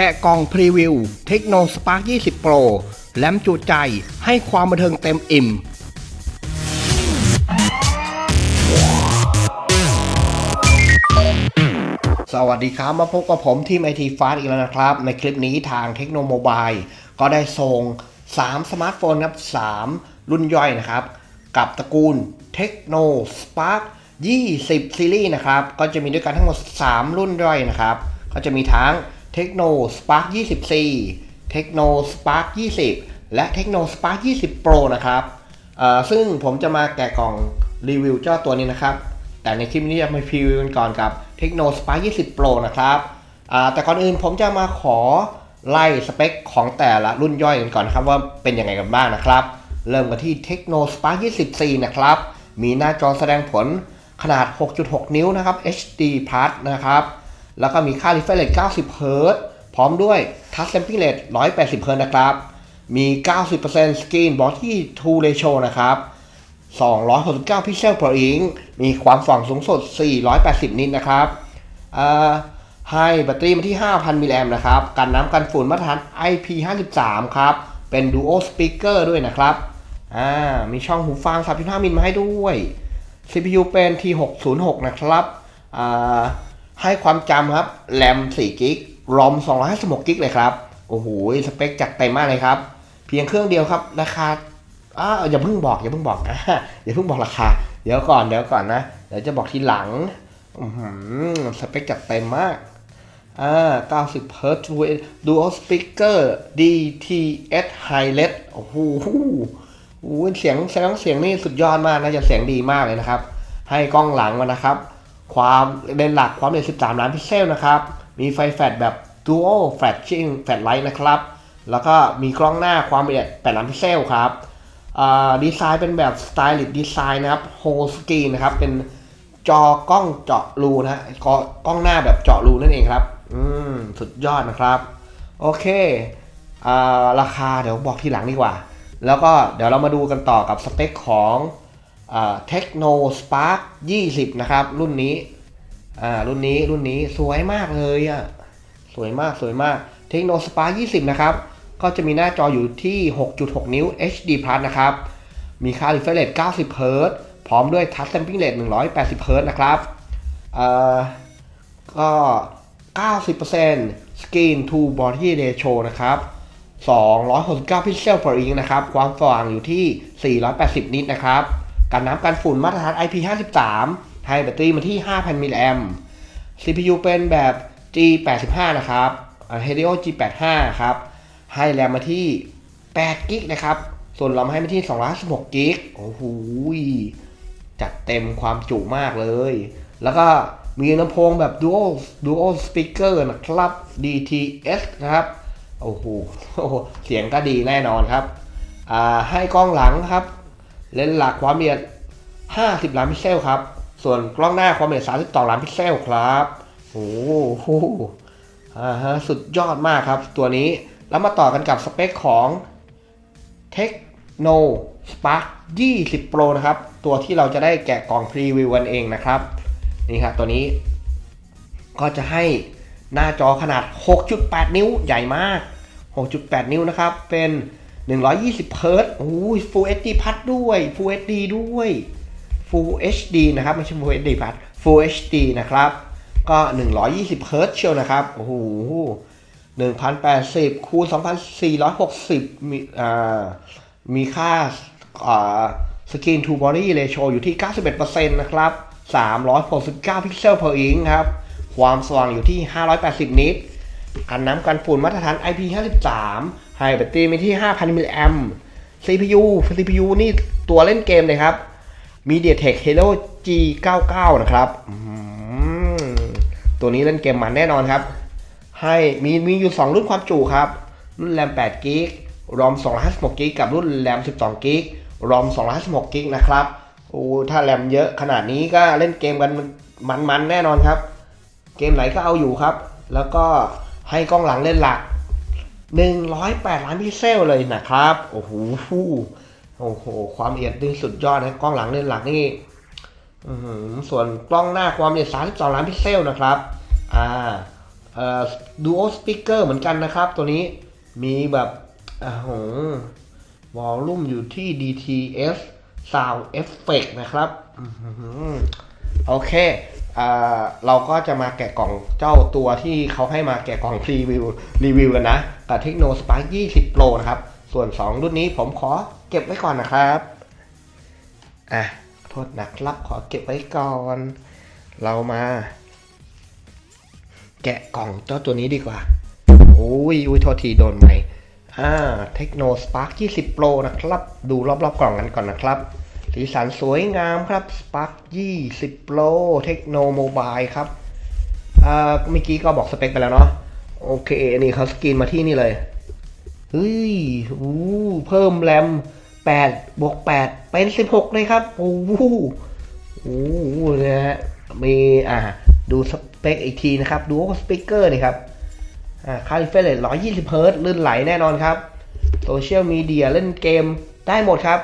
แกะกล่องพรีวิวเทคโนสปาร์ก20 Pro แหลมจุใจให้ความบันเทิงเต็มอิ่ม สวัสดีครับ มาพบกับผมทีมไอทีฟาอีกแล้วนะครับ ในคลิปนี้ทางเทคโนโมบายก็ได้ส่ง 3 สมาร์ทโฟนครับ 3 รุ่นย่อยนะครับ กับตระกูลเทคโนสปาร์ก20 ซีรีส์นะครับ ก็จะมีด้วยกันทั้งหมด 3 รุ่นย่อยนะครับ ก็จะมีทั้ง เทคโนสปาร์ก20 C เทคโนสปาร์ก20 และเทคโนสปาร์ก20 Pro นะครับซึ่งผมจะมาแกะกล่องรีวิวเจ้าตัวนี้นะครับ แต่ในคลิปนี้จะมาพรีวิวกันก่อนกับ Tecno Spark 20 Pro นะครับแต่ก่อนอื่นผมจะมาขอไล่สเปคของแต่ละรุ่นย่อยกันก่อนนะครับว่าเป็นยังไงกันบ้างนะครับ เริ่มกันที่ Tecno Spark 20 C นะครับ มีหน้าจอแสดงผลขนาด 6.6 นิ้วนะครับ HD Plus นะครับ แล้วก็มีค่า refresh rate 90 Hz พร้อมด้วย Touch Sampling Rate 180 Hz นะครับ มี 90% Screen Body to Ratio นะครับ 269 พิกเซล per inch มีความสว่างสูงสุด 480 นิตนะครับให้แบตเตอรี่มาที่ 5,000 มิลลิแอมนะครับ กันน้ำกันฝุ่นมาตรฐาน IP53 ครับ เป็น Dual Speaker ด้วยนะครับ อ่า มีช่องหูฟัง 3.5 มิลมาให้ด้วย CPU เป็น T606 นะครับ อ่า ให้ความจำครับแรม4กิก ROM 256กิกเลยครับ โอ้โห สเปคจัดเต็มมากเลยครับ เพียงเครื่องเดียวครับ ราคาอ่าอย่าเพิ่งบอก อย่าเพิ่งบอกนะอย่าเพิ่งบอกราคา เดี๋ยวก่อนเดี๋ยวก่อนนะ เดี๋ยวจะบอกทีหลังสเปคจัดเต็มมากอ่า90 Hz Dual Speaker DTS Hi-Res โอ้โหโอ้โหเสียงเสียงเสียงนี่สุดยอดมากนะจะเสียงดีมากเลยนะครับ ให้กล้องหลังมานะครับ ความเลนหลักความละเอียด 13 ล้านพิกเซลนะครับ มีไฟแฟลชแบบ Dual Flashing Flashlight นะครับ แล้วก็มีกล้องหน้าความละเอียด 8 ล้านพิกเซลครับดีไซน์เป็นแบบสไตลิ d ดีไซน์นะครับโฮสกีนนะครับ เป็นจอกล้องเจาะรูนะกล้องหน้าแบบเจาะรูนั่นเองครับ อืม สุดยอดนะครับ โอเคอาราคาเดี๋ยวบอกทีหลังดีกว่า แล้วก็เดี๋ยวเรามาดูกันต่อกับสเปคของ เทคโนสปาร์ค20นะครับ รุ่นนี้อ่ารุ่นนี้รุ่นนี้สวยมากเลยอะสวยมากสวยมากเทคโนสปาร์20นะครับ ก็จะมีหน้าจออยู่ที่ 6.6 นิ้ว HD Plus นะครับ มีค่า refresh rate 90 Hz พร้อมด้วย Touch Sampling Rate 180 Hz นะครับเอ่อก็ 90% Screen to Body Ratio นะครับ269 พิกเซล per inch นะครับ ความสว่างอยู่ที่ 480 นิตนะครับ กันน้ำกันฝุ่นมาตรฐาน IP53 ให้แบตเตอรี่มาที่ 5,000 มิลลิแอม CPU เป็นแบบ G85 นะครับ Helio G85 ครับ ให้แรมมาที่8กิกนะครับ ส่วนรอมให้มาที่216กิกโอ้โหจัดเต็มความจุมากเลย แล้วก็มีลำโพงแบบ dual dual speaker นะครับ DTS นะครับ โอ้โห เสียงก็ดีแน่นอนครับ ให้กล้องหลังครับ เลนส์หลักความละเอียด 50 ล้านพิกเซลครับ ส่วนกล้องหน้าความละเอียด 32 ล้านพิกเซลครับ โอ้โหอ่าฮะสุดยอดมากครับตัวนี้ แล้วมาต่อกันกับสเปคของ Tecno Spark 20 Pro นะครับ ตัวที่เราจะได้แกะกล่องพรีวิวกันเองนะครับ นี่ครับตัวนี้ ก็จะให้หน้าจอขนาด 6.8 นิ้วใหญ่มาก 6.8 นิ้วนะครับ เป็น 120 Hz โอ้ย Full HD พัดด้วย Full HD ด้วย Full HD นะครับ ไม่ใช่ Full HD พัด Full HD นะครับ ก็ 120 Hz เชียวนะครับ โอ้โห1080 คูณ 2460 มีอ่ามีค่าอ่าสกรีนทูบอดี้เรโชอยู่ที่ 91%นะครับ 369 พิกเซล per inch ครับ ความสว่างอยู่ที่ 580 นิตกันน้ำกันฝุ่นมาตรฐาน IP53 ให้แบตเตอรี่มีที่ 5,000 มิลลิแอม CPU CPU นี่ตัวเล่นเกมเลยครับ MediaTek Helio G99 นะครับตัวนี้เล่นเกมมันแน่นอนครับ ให้มีมีอยู่ 2 รุ่นความจุครับ รุ่นแรม8กิกรอม256กิกกับรุ่นแรม12กิกรอม256กิกนะครับโอ้ถ้าแรมเยอะขนาดนี้ก็เล่นเกมกันมันๆแน่นอนครับ เกมไหนก็เอาอยู่ครับ แล้วก็ให้กล้องหลังเล่นหลัก 108 ล้านพิกเซลเลยนะครับ โอ้โหโอ้โห ความละเอียดนี่สุดยอดนะ กล้องหลังเลนหลักนี่ส่วนกล้องหน้าความละเอียด 32 ล้านพิกเซลนะครับ อ่า เอ่อ dual speaker เหมือนกันนะครับ ตัวนี้มีแบบโอ่าโหวอลลุ่มอยู่ที่ DTS Sound Effect นะครับ โอเค เราก็จะมาแกะกล่องเจ้าตัวที่เขาให้มาแกะกล่องรีวิวรีวิวกันนะ กับเทคโน Spark 20 Pro นะครับ ส่วน 2 รุ่นนี้ผมขอเก็บไว้ก่อนนะครับ อะ โทษนะครับขอเก็บไว้ก่อน เรามา แกะกล่องเจ้าตัวนี้ดีกว่า โอ้ยอุ้ยโทษทีโดนไหมอ่าเทคโนสปาร์ค20 Pro นะครับ ดูรอบๆกล่องกันก่อนนะครับ สีสันสวยงามครับ Spark 20 Pro เทคโนโมบายครับเมื่อกี้ก็บอกสเปคไปแล้วเนาะโอเค นี่เขาสกรีนมาที่นี่เลย เฮ้ยอู้เพิ่มแรม8บวก8เป็น 16 เลยครับ โอ้โหโอ้โหนะฮะมีอ่าดูสเปคอีกทีนะครับ ดูว่าสปีกเกอร์นี่ครับอ่าค่ารีเฟรชเรท120เฮิร์ตลื่นไหลแน่นอนครับ โซเชียลมีเดียเล่นเกมได้หมดครับ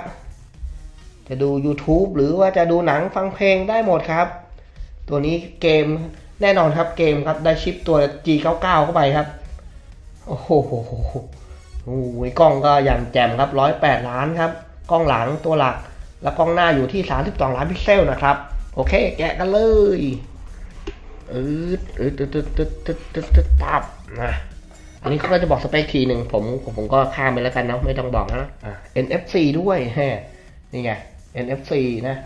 จะดู YouTube หรือว่าจะดูหนังฟังเพลงได้หมดครับ ตัวนี้เกมแน่นอนครับเกมครับได้ชิปตัว G99 เข้าไปครับ โอ้โหโอ้โหกล้องก็อย่างแจ่มครับ 108 ล้านครับ กล้องหลังตัวหลัก แล้วกล้องหน้าอยู่ที่ 32 ล้านพิกเซลนะครับ โอเค แกะกันเลยอืดอืดตึ๊ดตึ๊ดตึ๊ดตึ๊ดตึ๊ดตึ๊ดตับนะอันนี้เขาก็จะบอกสเปคทีหนึ่งผมผมผมก็ข้ามไปแล้วกันเนาะไม่ต้องบอกนะอะ NFC ด้วยแฮะนี่ไง NFC นะ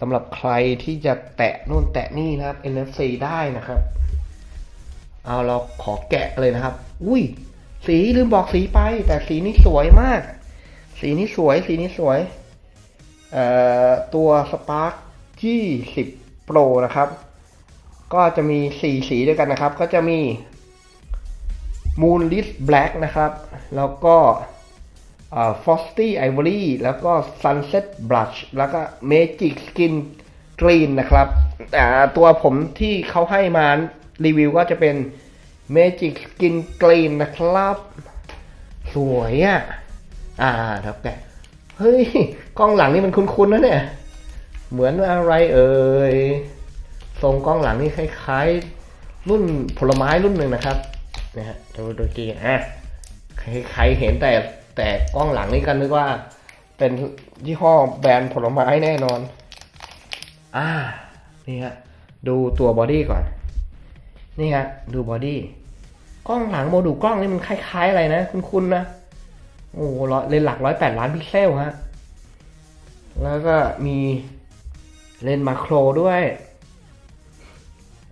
สำหรับใครที่จะแตะนู่นแตะนี่นะครับ NFC ได้นะครับ เอาเราขอแกะเลยนะครับ อุ้ย สีลืมบอกสีไป แต่สีนี้สวยมาก สีนี้สวย สีนี้สวย เอ่อ ตัว Spark 20 Pro นะครับ ก็จะมีสีสีด้วยกันนะครับ ก็จะมี Moonlit Black นะครับ แล้วก็ Frosty Ivory แล้วก็ Sunset Blush แล้วก็ Magic Skin Green นะครับแต่ตัวผมที่เขาให้มารีวิวก็จะเป็น Magic Skin Green นะครับ สวยอะ อ่าครับแกเฮ้ย กล้องหลังนี่มันคุ้นๆนะเนี่ย เหมือนอะไรเอ่ย ทรงกล้องหลังนี่คล้ายๆ รุ่นผลไม้รุ่นหนึ่งนะครับนะฮะดูดูจีอะใครเห็นแต่ แต่กล้องหลังนี่ก็นึกว่า เป็นยี่ห้อแบรนด์ผลไม้แน่นอน อ่า นี่ฮะ ดูตัวบอดี้ก่อน นี่ฮะ ดูบอดี้ กล้องหลังโมดูลกล้องนี่มันคล้ายๆอะไรนะ คุ้นๆนะ โอ้ร้อยเลนหลักร้อยแปดล้านพิกเซลฮะ แล้วก็มีเลนส์มาโครด้วย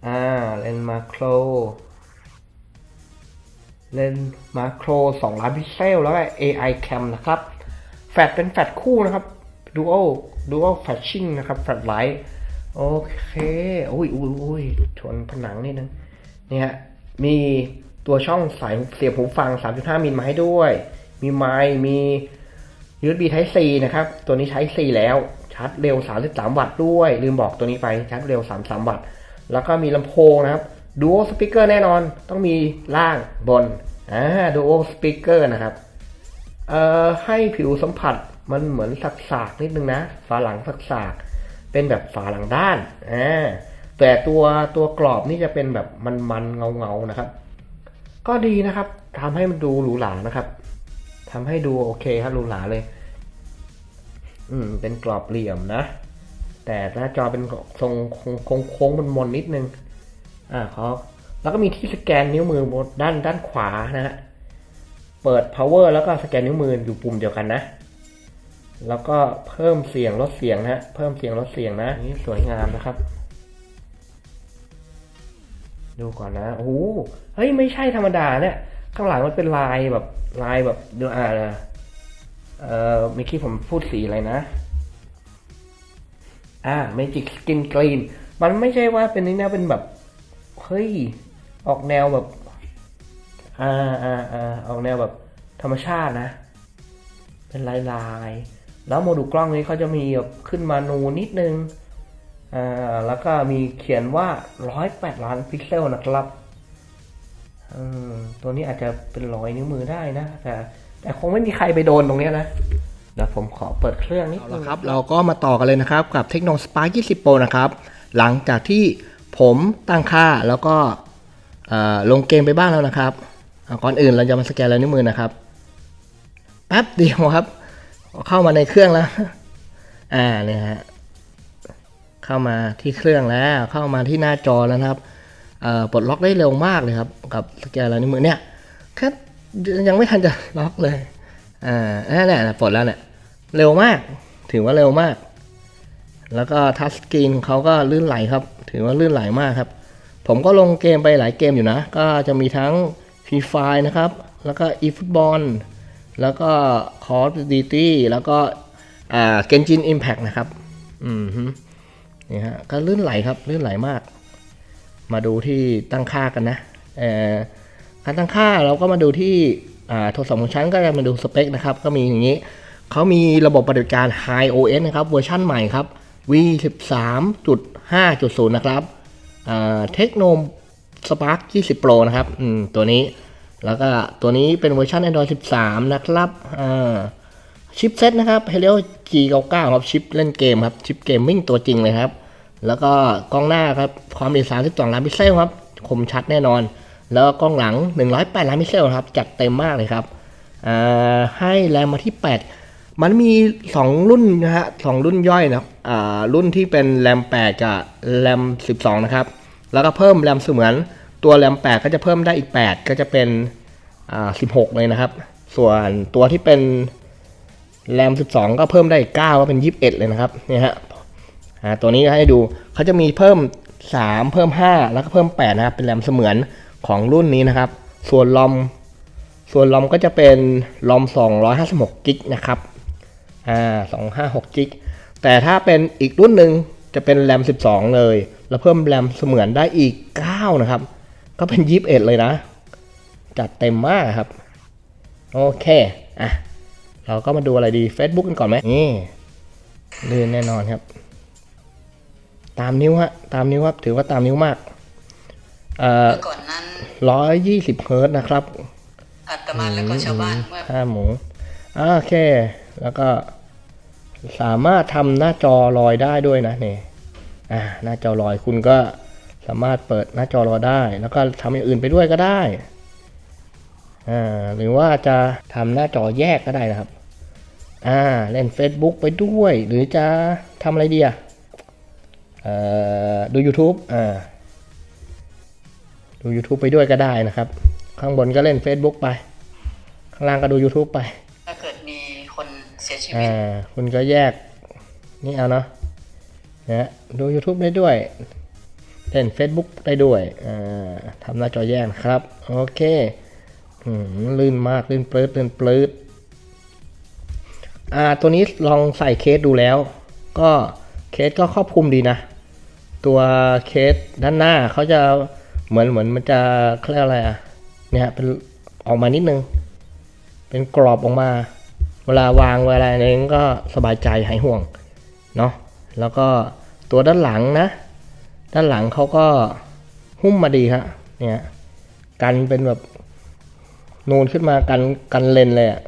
อ่า เลนส์มาโคร เลนส์มาโคร 2 ล้านพิกเซล แล้วก็ AI cam นะครับ แฟลชเป็นแฟลชคู่นะครับ dual dual flashing นะครับ แฟลชไลท์โอเค อุ้ยอุ้ยอุ้ยชนผนังนิดนึงเนี่ย มีตัวช่องสายเสียบหูฟัง 3.5 มิลมาให้ด้วย มีไมค์มี USB Type C นะครับ ตัวนี้ใช้ C แล้วชาร์จเร็ว 33 วัตต์ด้วย ลืมบอกตัวนี้ไปชาร์จเร็ว 33 วัตต์ แล้วก็มีลำโพงนะครับ Dual Speaker แน่นอนต้องมีล่างบนอ่า Dual Speaker นะครับเอ่อให้ผิวสัมผัสมันเหมือนสักๆนิดนึงนะฝาหลังสักๆเป็นแบบฝาหลังด้านอ่าแต่ตัวตัวกรอบนี่จะเป็นแบบมันๆเงาๆนะครับ ก็ดีนะครับทำให้มันดูหรูหรานะครับทำให้ดูโอเคครับหรูหราเลย อืม เป็นกรอบเหลี่ยมนะแต่หน้าจอเป็นทรงโค้งโค้งๆมนนิดนึง อ่าเขาแล้วก็มีที่สแกนนิ้วมือบนด้านด้านขวานะฮะ เปิด power แล้วก็สแกนนิ้วมืออยู่ปุ่มเดียวกันนะ แล้วก็เพิ่มเสียงลดเสียงนะ เพิ่มเสียงลดเสียงนะ นี่สวยงามนะครับ ดูก่อนนะ โอ้โห เฮ้ย ไม่ใช่ธรรมดาเนี่ย ข้างหลังมันเป็นลายแบบลายแบบดูอ่าเอ่อเมื่อกี้ผมพูดสีอะไรนะ อ่า Magic Skin Green มันไม่ใช่ว่าเป็นนี่นะ เป็นแบบ เฮ้ย ออกแนวแบบ อ่าอ่าอ่าออกแนวแบบธรรมชาตินะ เป็นลายลาย แล้วโมดูลกล้องนี้เขาจะมีแบบขึ้นมานูนิดนึง อ่า แล้วก็มีเขียนว่า108ล้านพิกเซลนะครับอืมตัวนี้อาจจะเป็นรอยนิ้วมือได้นะ แต่แต่คงไม่มีใครไปโดนตรงนี้นะเดี๋ยวผมขอเปิดเครื่องนิดนึงครับ เราก็มาต่อกันเลยนะครับ กับเทคโน Spark 20 Pro นะครับ หลังจากที่ ผมตั้งค่าแล้วก็ลงเกมไปบ้างแล้วนะครับ ก่อนอื่นเราจะมาสแกนลายนิ้วมือนะครับ แป๊บเดียวครับ เข้ามาในเครื่องแล้ว อ่าเนี่ยฮะ เข้ามาที่เครื่องแล้ว เข้ามาที่หน้าจอแล้วครับปลดล็อกได้เร็วมากเลยครับ กับสแกนลายนิ้วมือเนี่ยแค่ยังไม่ทันจะล็อกเลย อ่านั่นแหละปลดแล้วเนี่ย เร็วมาก ถือว่าเร็วมาก แล้วก็ทัชสกรีนเขาก็ลื่นไหลครับ ถือว่าลื่นไหลมากครับ ผมก็ลงเกมไปหลายเกมอยู่นะ ก็จะมีทั้ง Free f i นะครับ แล้วก็ eFootball แล้วก็ Call of Duty แล้วก็อ่า Genshin Impact นะครับ อืมฮึนี่ฮะ ก็ลื่นไหลครับ ลื่นไหลมาก มาดูที่ตั้งค่ากันนะเอ่อการตั้งค่าเราก็มาดูที่โทรศัพท์ของฉันก็จะมาดูสเปคนะครับ ก็มีอย่างนี้ เขามีระบบปฏิบัติการ High OS นะครับ เวอร์ชั่นใหม่ครับ V13.5.0 นะครับเทคโนสปาร์ค20 Pro นะครับตัวนี้ แล้วก็ตัวนี้เป็นเวอร์ชัน Android 13 นะครับชิปเซ็ตนะครับ Helio G99 ครับชิปเล่นเกมครับชิปเกมมิ่งตัวจริงเลยครับ แล้วก็กล้องหน้าครับความละเอียด32 ล้านพิกเซลครับ คมชัดแน่นอน แล้วก็กล้องหลัง 108 ล้านพิกเซลครับ จัดเต็มมากเลยครับให้แรมมาที่ 8 มันมี 2 รุ่นนะฮะสองรุ่นย่อยนะอ่ารุ่นที่เป็นแรม8กับแรม12 นะครับ แล้วก็เพิ่มแรมเสมือนตัวแรม8ก็จะเพิ่มได้อีก 8 ก็จะเป็นอ่า16 เลยนะครับ ส่วนตัวที่เป็นแรม12 ก็เพิ่มได้อีก 9 ก็เป็น 21 เลยนะครับเนี่ยฮะอ่าตัวนี้ให้ดูเขาจะมีเพิ่ม 3 เพิ่ม 5 แล้วก็เพิ่ม 8 นะครับ เป็นแรมเสมือนของรุ่นนี้นะครับ ส่วนลอมส่วนลอมก็จะเป็นลอม256กิกนะครับ อ่า256กิกแต่ถ้าเป็นอีกรุ่นหนึ่งจะเป็นแรม 12 เลย แล้วเพิ่มแรมเสมือนได้อีก 9 นะครับ ก็เป็น 21 เลยนะ จัดเต็มมากครับ โอเค อะ เราก็มาดูอะไรดี Facebook กันก่อนไหมนี่ลื่นแน่นอนครับ ตามนิ้วฮะ ตามนิ้วครับ ถือว่าตามนิ้วมาก เอ่อเมื่อก่อนนั้น120เฮิร์ตซ์นะครับอาตมาแล้วก็ชาวบ้านเมื่อห้าหมูอ่าโอเค แล้วก็ สามารถทำหน้าจอลอยได้ด้วยนะเนี่อ่าหน้าจอลอยคุณก็สามารถเปิดหน้าจอลอยได้ แล้วก็ทำอย่างอื่นไปด้วยก็ได้อ่าหรือว่าจะทำหน้าจอแยกก็ได้นะครับอ่าเล่น Facebook ไปด้วย หรือจะทำอะไรดีอะเอ่อดู YouTube อ่าดู YouTube ไปด้วยก็ได้นะครับ ข้างบนก็เล่น Facebook ไป ข้างล่างก็ดู YouTube ไป ชีวิตอ่าคุณก็แยก นี่เอาเนาะนะดู YouTube ได้ด้วยเล่น Facebook ได้ด้วยอ่าทำหน้าจอแยกนะครับ โอเคอืมลื่นมาก ลื่นปลื้ดลื่นปลื้ดอ่าตัวนี้ลองใส่เคสดูแล้ว ก็เคสก็ครอบคลุมดีนะ ตัวเคสด้านหน้าเขาจะเหมือนเหมือนมันจะเขาเรียกอะไรอะเนี่ยเป็นออกมานิดนึง เป็นกรอบออกมา เวลาวางเวลาอะไรนี้ก็สบายใจหายห่วงเนาะแล้วก็ตัวด้านหลังนะ ด้านหลังเขาก็หุ้มมาดีครับเนี่ยกันเป็นแบบนูนขึ้นมากันกันเลนเลยอะ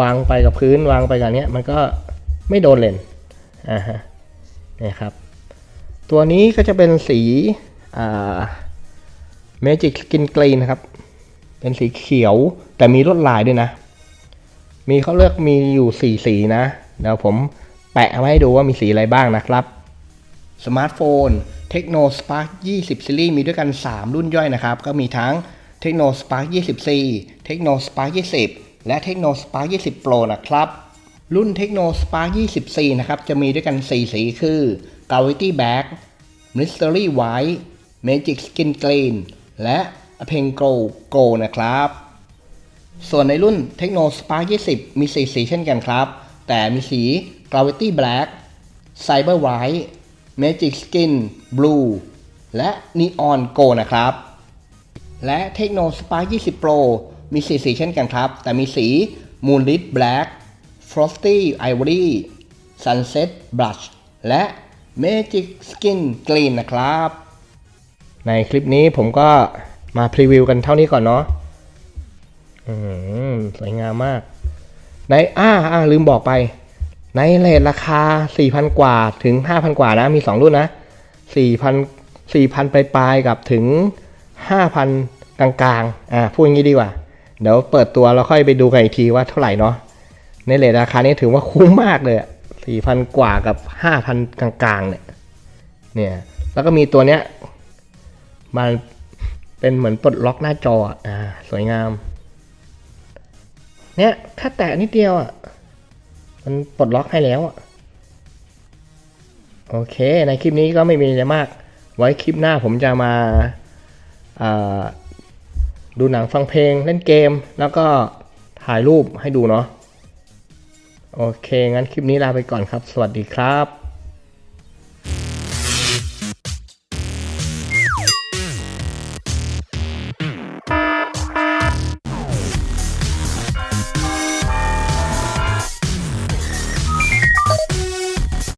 วางไปกับพื้นวางไปกับเนี้ยมันก็ไม่โดนเลนอ่าฮะเนี่ยครับ ตัวนี้ก็จะเป็นสีอ่า Magic Skin Green นะครับ เป็นสีเขียวแต่มีลวดลายด้วยนะ มีเขาเลือกมีอยู่สี่สีนะเดี๋ยวผมแปะเอาไว้ให้ดูว่ามีสีอะไรบ้างนะครับ สมาร์ทโฟน Tecno Spark 20 Series มีด้วยกัน 3 รุ่นย่อยนะครับ ก็มีทั้ง Tecno Spark 20C Tecno Spark 20 และ Tecno Spark 20 Pro นะครับ รุ่น Tecno Spark 20C นะครับ จะมีด้วยกัน 4 สีคือ Gravity Black Mystery White Magic Skin Green และ p e n g o Go นะครับ ส่วนในรุ่น Techno Spark 20 มี 4 สีเช่นกันครับ แต่มีสี Gravity Black Cyber White Magic Skin Blue และ Neon Go นะครับ และ Techno Spark 20 Pro มี 4 สีเช่นกันครับ แต่มีสี Moonlit Black Frosty Ivory Sunset Blush และ Magic Skin Green นะครับ ในคลิปนี้ผมก็มาพรีวิวกันเท่านี้ก่อนเนาะ สวยงามมาก ในอ่าอ่าลืมบอกไป ในเลทราคา 4,000 กว่าถึง 5,000 กว่านะ มี 2 รุ่นนะ 4,000 4,000 ปลายๆกับถึงห้าพันกลางอ่า พูดอย่างนี้ดีกว่า เดี๋ยวเปิดตัวเราค่อยไปดูกันอีกทีว่าเท่าไหร่เนาะ ในเลทราคานี้ถือว่าคุ้มมากเลยสี่พันกว่ากับห้าพันกลางเนี่ย เนี่ย แล้วก็มีตัวเนี้ย มันเป็นเหมือนปลดล็อกหน้าจอ อ่า สวยงาม เนี่ยแค่แตะนิดเดียวอะ มันปลดล็อกให้แล้วอะ โอเค ในคลิปนี้ก็ไม่มีอะไรมาก ไว้คลิปหน้าผมจะมาาดูหนังฟังเพลงเล่นเกม แล้วก็ถ่ายรูปให้ดูเนาะ โอเค งั้นคลิปนี้ลาไปก่อนครับ สวัสดีครับ